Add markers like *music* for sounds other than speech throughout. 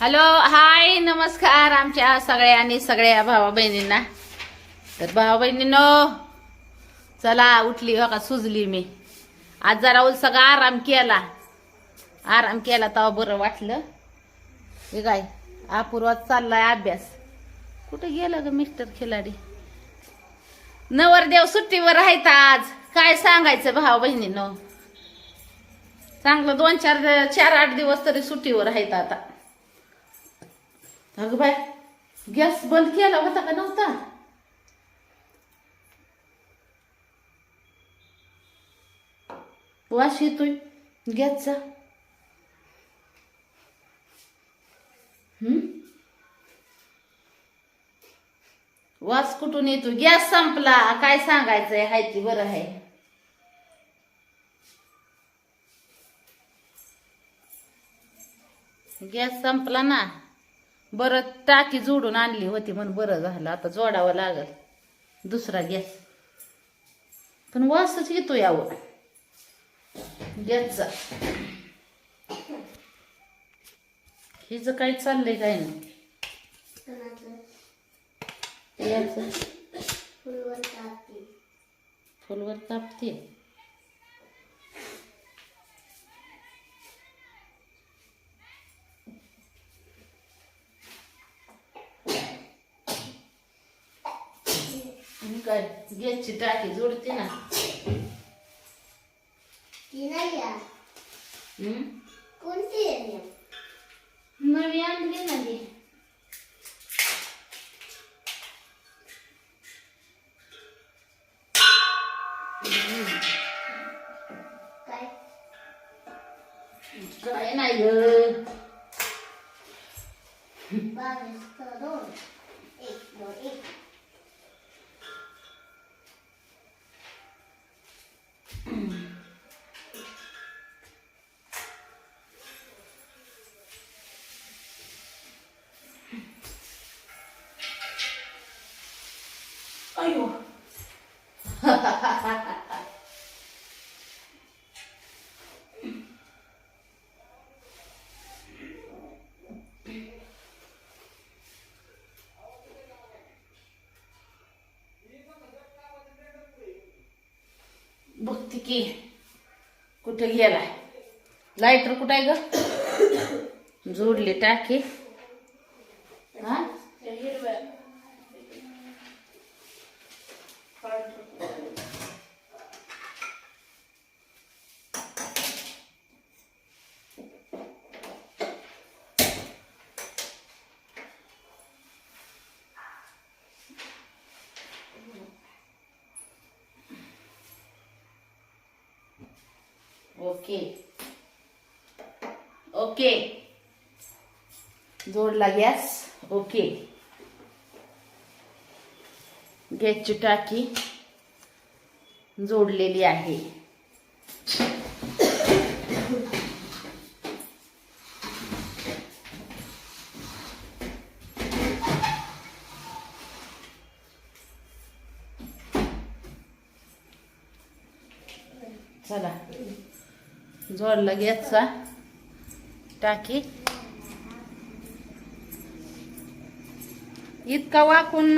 Hello hi नमस्कार आमच्या सगळ्या आणि सगळ्या भावा बहिणींना तर भावा बहिणींनो चला उठली हो का सुजली मी. आज जरा उल सगळा आराम केला. आराम केला तेव्हा बरं वाटलं. हे काय अपूर्वात चाललाय अभ्यास. कुठे गेला ग मिस्टर खिलाडी? नवरदेव सुट्टीवर आहेत आज. काय सांगायचं भावा बहिणीनो चांगलं दोन चार चार आठ दिवस तरी सुट्टीवर आहेत आता. अगं बाय गॅस बंद केला होता का नव्हता? वास येतोय गॅसचा वास कुठून येतो? गॅस संपला. काय सांगायचंय? हाय ती बरं आहे. गॅस संपला ना. बरं टाकी जोडून आणली होती म्हणून बरं झालं आता जोडावं लागल. दुसरा गॅस पण वासच येतो यावं गॅसचा हिचं काय चाललंय काय नाही? फुलवर कापते आणि काय गॅसची टाकी जोडते ना. हम्म? कोणती आहे नवी आणली ना ती काय काय नाही ग बावीस दोन एक दोन एक बघते की कुठे गेलाय? लाईटर कुठं आहे ग? *coughs* जोडली टाकी हा ओके. ओके. जोडला गॅस ओके. गॅसची टाकी जोडलेली आहे. चला. जोडला गॅसचा टाकी इतका वाकून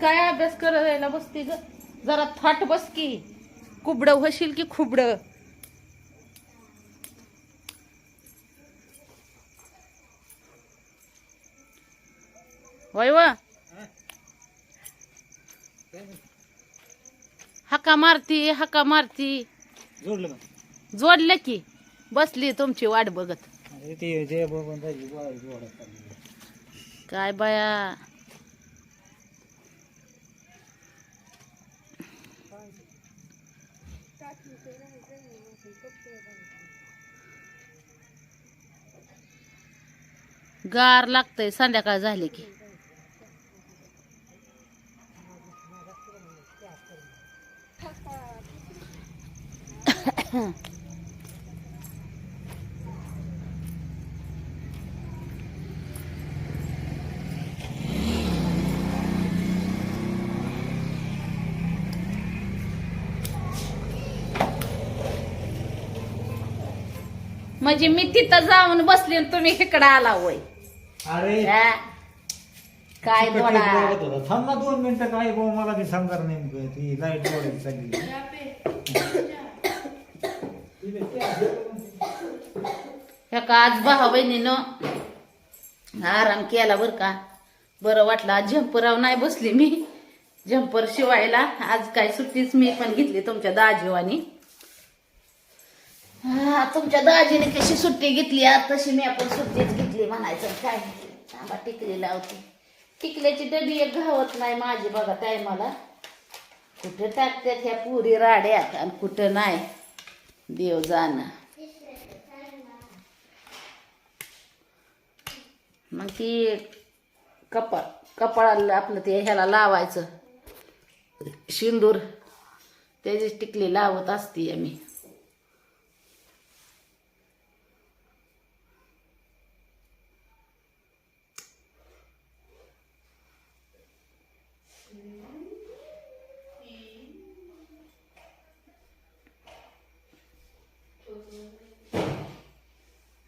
काय अभ्यास करायला बसती ग? जरा थाट बस की. कुबड होशील की खुबड? वय हका मारती हका मारती. जोडलं जोडलं की बसली तुमची वाट बघत काय बाया गार लागतंय संध्याकाळ झाली की म्हणजे मी तिथं जाऊन बसली आणि तुम्ही इकडं आला होय. अरे. हा? काय होता. थांब ना दोन मिनिटं काय भाऊ मला बी समजार नेमकं. ती लाइट चालली. ह्या का आज भावा बहिणीनं आराम केला बर का? बरं वाटलं. आज झंपराव नाही बसली मी. झंपर शिवायला. आज काय सुट्टीच मी पण घेतली तुमच्या दाजीवानी. हा तुमच्या दाजीने कशी सुट्टी घेतली? तशी मी आपण सुट्टीच घेतली म्हणायचं काय? थांबा टिकली लावते. टिकल्याची डबी एक घावत नाही माझी बघा टायमाला कुठे टाकतात ह्या पुरी राड्यात आणि कुठं नाही? देव जाणं. मग ती कपाळ कपाळाला आपलं ते ह्याला लावायचं. शिंदूर. त्याची टिकली लावत असते आम्ही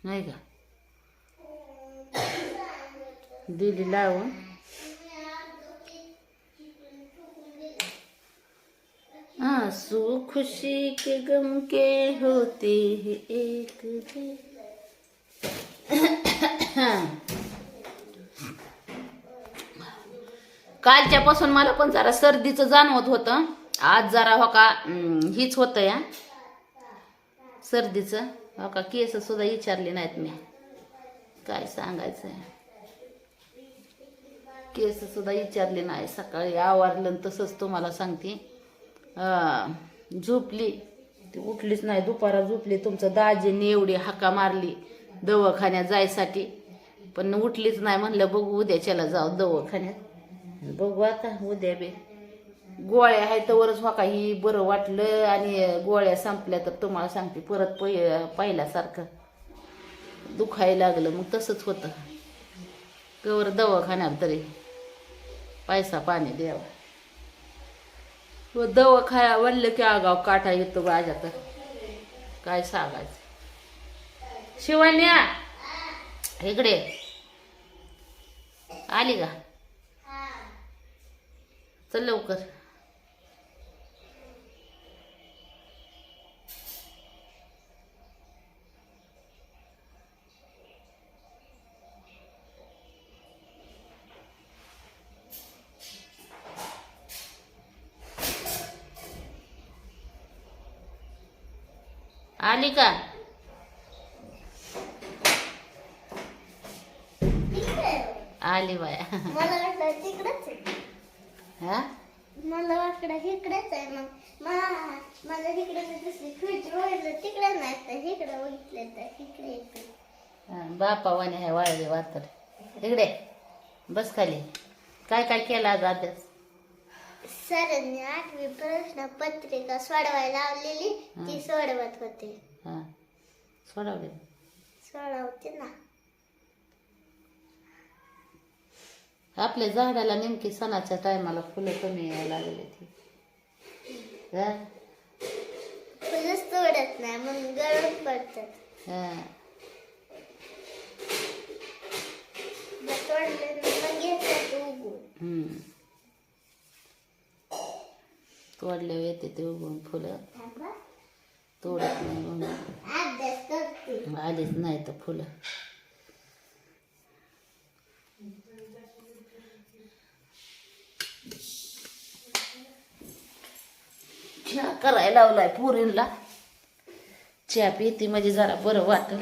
नाही का? दिली लावून. आंसू खुशी के गम के होते हैं एक दिन. कालच्यापासून मला पण जरा सर्दीचं जाणवत होतं. आज जरा हो का हीच होतं या सर्दीचं. हो का केस सुद्धा विचारले नाहीत मी. काय सांगायचं केस सुद्धा विचारले नाही. सकाळी आवारलं तसंच तुम्हाला सांगते. झोपली. ती उठलीच नाही. दुपारा झोपली. तुमचं दाजीने एवढी हाका मारली दवाखान्यात जायसाठी. पण उठलीच नाही म्हणलं बघू उद्याच्याला जाऊ दवाखान्यात. बघू आता उद्या बी. गोळ्या आहे तवरच हो काही बरं वाटलं आणि गोळ्या संपल्या तर तुम्हाला सांगते परत पै पहिल्यासारखं. दुखायला लागलं मग तसंच होतं. कवर दवाखान्यात तरी. पैसा पाणी द्यावा. व दवाखाया म्हणलं की आगाव काटा येतो माझ्या तर काय सांगायचं? शिवान्या इकडे. आली का? चल लवकर. का आली बाया. मला वाटलं तिकडेच आहे. हा? मला वाटलं इकडेच आहे मग. मला तिकडे दुसरी फ्रीज बघितलं तिकडे नाही तर इकडे बघितलं तर इकडे येते. हा, बापा वाणी आहे वाळले वातर. इकडे बस खाली. काय काय केलं आज अभ्यास? सरांनी आठवी प्रश्न पत्रिका सोडवायला लावलेली ती सोडवत होते. हा सोडवले सोडवते ना आपल्या झाडाला नेमकी सणाच्या टायमाला फुलं कमी यायला लागले ती हा? फुलंच तोडत नाही म्हणून गळून पडतात हा. तोडले मग घेतात उगून. तोडल्यावर येते ते उगवून फुलं. तोडत नाही आलीच नाही तर फुलं. चहा करायला लावलाय पुरीला. चहा पिती म्हणजे जरा बरं वाटत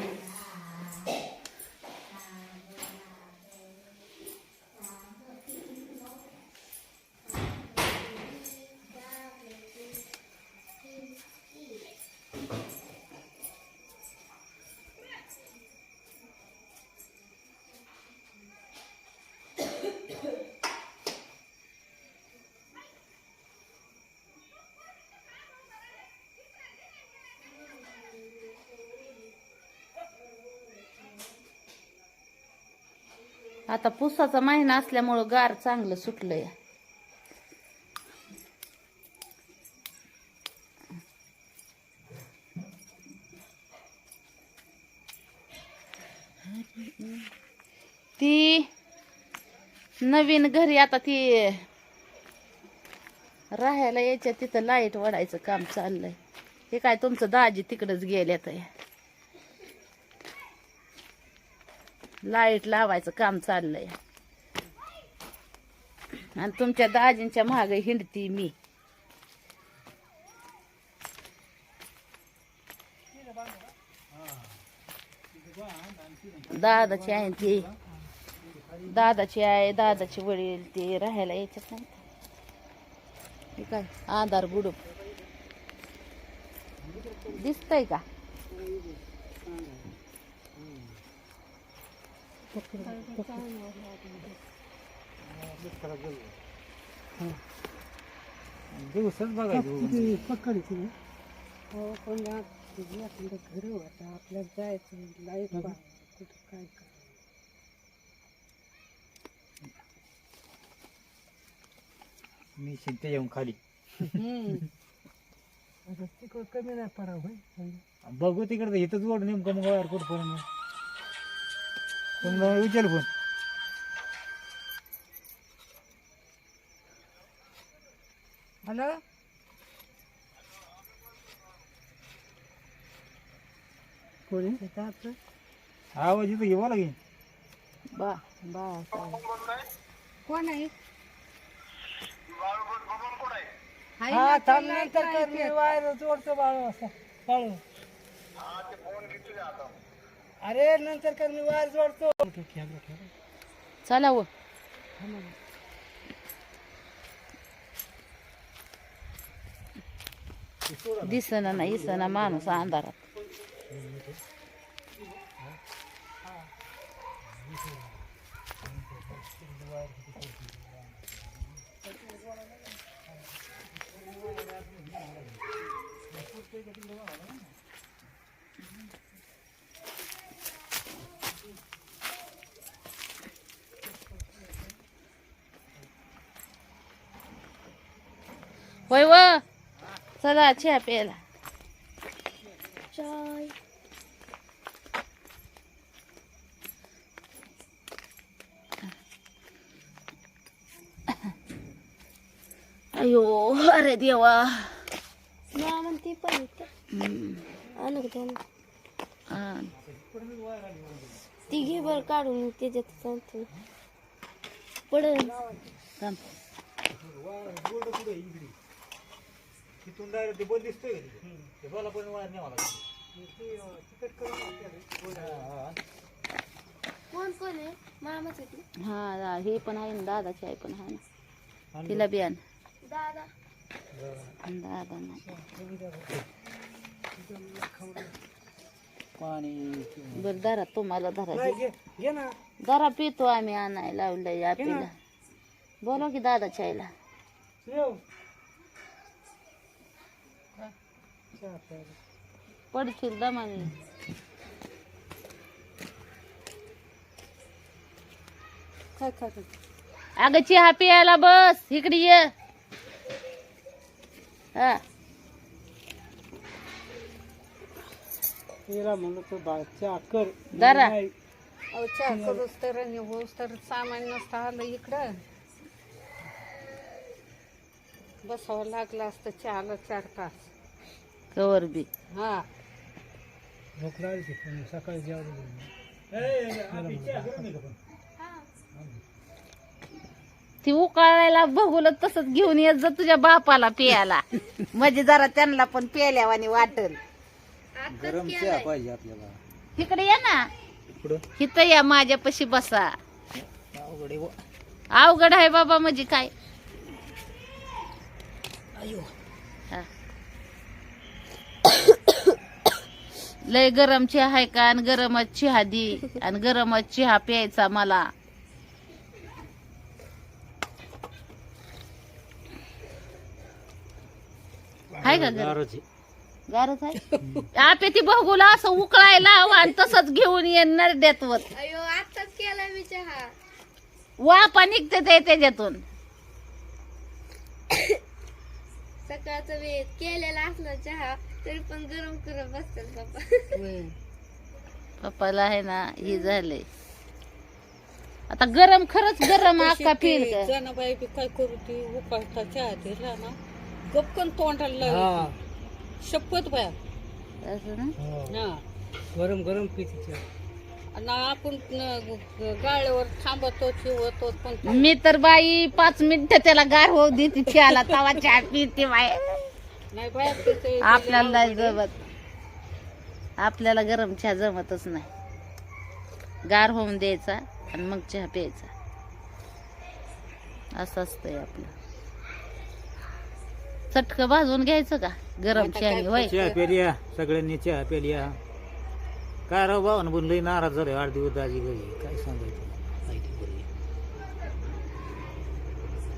आता पुसाचा महिना असल्यामुळं गार चांगलं सुटलंय. ती नवीन घरी आता ती राहायला यायच्या तिथं लाइट वडायचं काम चाललंय. हे काय तुमचं दाजी तिकडंच गेल्यात. लाइट लावायचं काम चाललंय. आणि तुमच्या दाजींच्या मागे हिंडती मी. दादाची आहे ती. दादाची आहे दादाची वडील ते राहायला यायच्यात नाही काय आधार बुडूप दिसतंय का? दिवसच बघायचं पकडते हो पण घर होतं आपल्याला जायचं लाइट कुठं काय मी शिंते येऊन खाली. तिकडं कमी नाही पडा होय बघू तिकडे इथंच ओढ नेमकं मग वायर कुठपर्यंत तुम्हाला विचार पण हॅलो? कोणी आवाज इथं घेवा लागेल बा बा कोण आहे? हा थांब नंतर कर मी वायर जोडतो बाळू अरे नंतर कर मी वायर जोडतो? चला व. दिसना ना इसना माणूस अंधारात. होय व. चला चहा प्यायला. चाय. अयो अरे देवा. म्हणते पण. ती घे बरं काढून त्याच्यात सांगते पडेल. तिथून डायरेक्ट ते बंद दिसतोय का तिथे? ते वायर न्यावं लागेल कोण कोण आहे? हा दा- हे पण आहे ना दादाची आई पण आहे. ना तिला बी आण. दादा. दादा नाही. पाणी बरं धरा तुम्हाला धरा. घे घे ना. जरा पितो आम्ही आणायला लावलंय आपल्याला. बोलो की दादाच्या आईला. येऊ चहा प्यायला. पडशील दमाने? अगं चहा प्यायला बस. इकडे ये. हा. तिला म्हणलं तो बाळ चहा कर. नाही. अहो चहा करूच तर आणि होऊस तर सामान नसतं आलं इकडं. बसावं लागलं असतं चहाला चार तास. कवर बी. हा. भूक लागली पण सकाळी ती उकाळायला बघूल तसंच घेऊन येत जा तुझ्या बापाला पियाला म्हणजे जरा त्यांना पण प्याल्यावानी वाटल. गरम चहा पाहिजे आपल्याला. इकडे ये ना. इथं या माझ्यापाशी बसा. अवघड आहे बुवा. अवघड आहे बाबा म्हणजे काय? हा. लय गरम चहा आहे का? आणि गरमच चहा दी. आणि गरमच चहा प्यायचा मला. आहे का गरम? गारच आहे. गारच आहे? आपे ती बघूला असं उकळायला हवं आणि तसंच घेऊन ये नरड्यातवर अयो आताच केला मी चहा. वापा निघते ते त्याच्यातून. सकाळचं वेळ केलेला असला चहा. तरी पण गरम करत बसतात बाबा पप्पाला आहे ना हे झालंय. आता गरम खरंच गरम अक्का फील जनाबाई बी काय करू ती उपासता चहा दिला ना गपकन तोंडाला हा. लावली. शपथ बाया. असं ना? हा. गरम गरम पिती आणि आपण न- गाळ्यावर थांबतो चिवतो पण मी तर बाई पाच मिनिटं त्याला गार होऊ देते चहाला तवा चहा पिते बाया आपल्याला नाही जमत आपल्याला गरम चहा जमतच नाही. गार होऊन द्यायचा आणि मग चहा प्यायचा. असं असतंय आपलं. चटक भाजून घ्यायचं का? गरम चहा होय. चहा प्यालिया सगळ्यांनी चहा प्यालिया काय राव भावानं लई नाराज झाले आठ दिवस दाजी घरी. काय सांगायचं.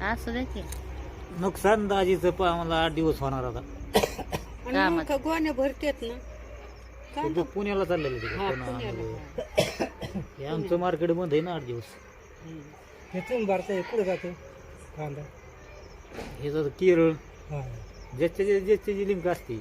असं दे की. नुकसान दाजीचं पा मला आठ दिवस होणार आता. आणि कामात. का गोण्या भरतेत ना. ते पुण्याला चाललेलं ते हा, पुन्हा पुण्याला. हे आमचं मार्केट बंद आहे ना आठ दिवस. तिथून भरता कुठे जातो कांदा. हे जर केरळ. हा. ज्याच्या ज्याची लिंक असते.